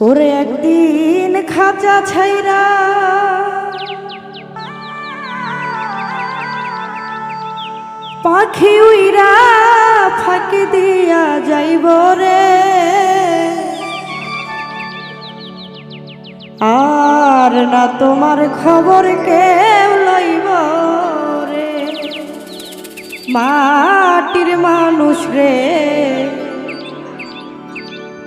ওরে একদিন খাঁচা ছাইরা পাখি উইরা ফাঁকি দিয়া যাইব রে। আর না তোমার খবর কেউ লইব রে। মাটির মানুষ রে।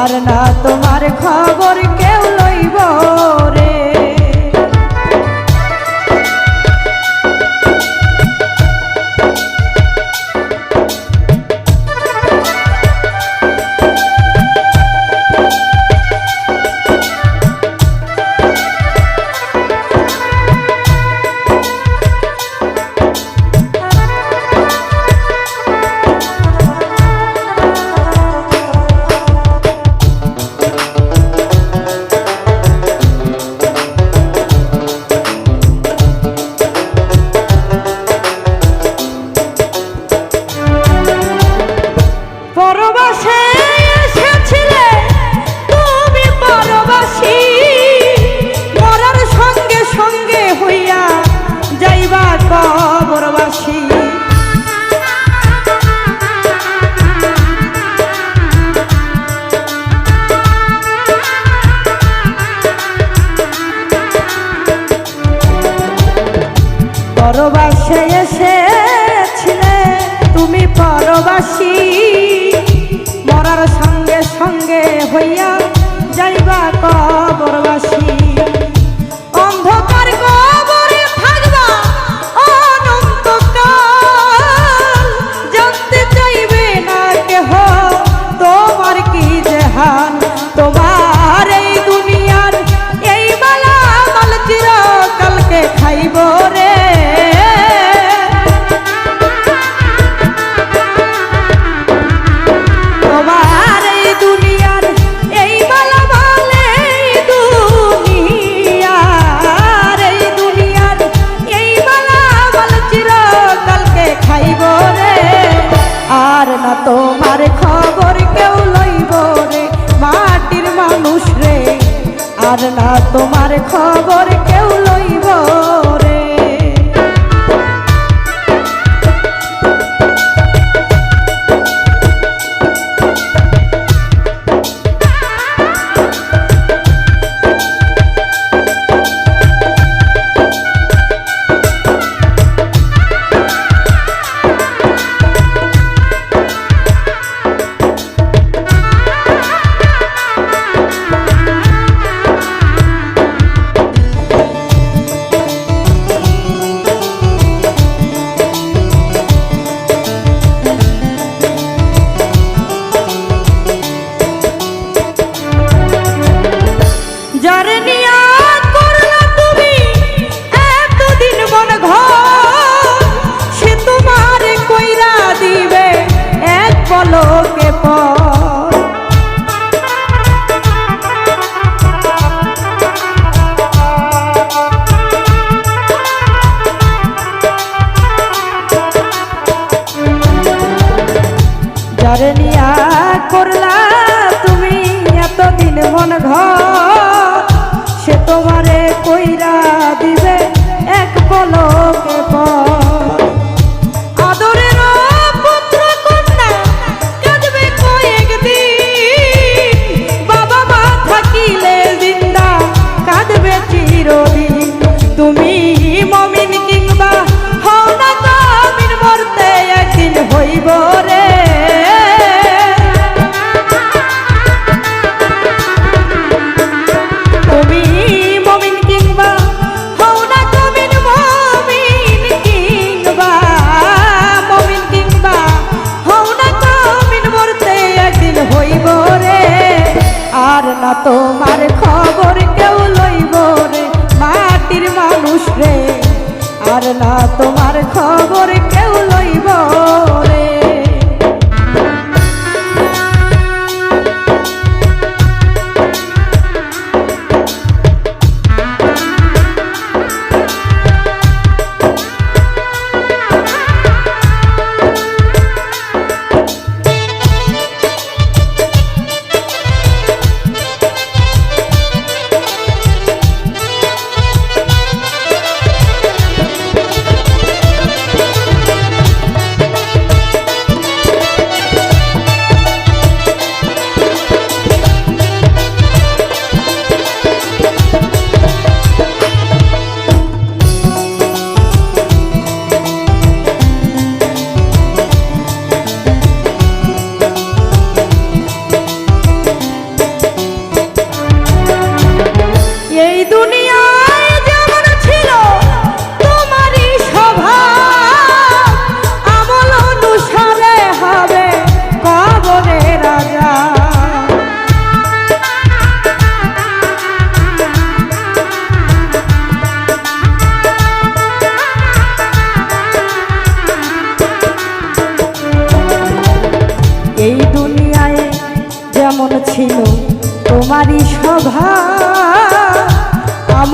আর না তোমার 行 Imam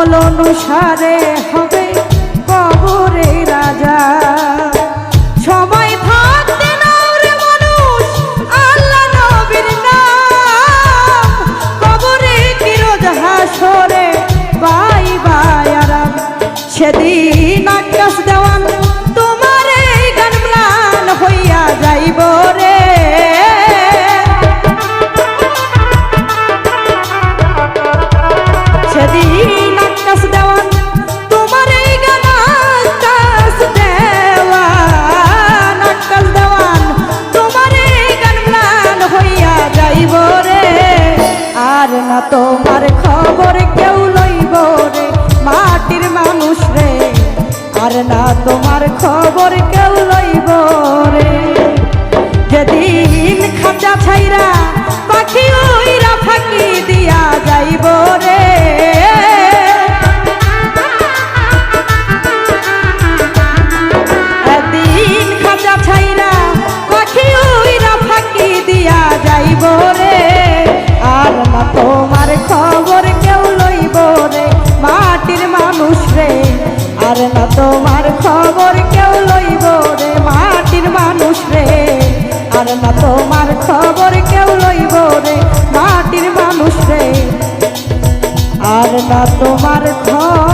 আমল অনুসারে হবে কবরে রাজা। সময় থাকতে নাওরে মানুষ, আল্লাহ নবীর নাম। কবরে কিরোজ হাসরে, বাই বাই আরাম। সেদিন আকাশ দেওয়ান খবর কেউ লইব রে মাটির মানুষ রে। আর না তোমার ঘর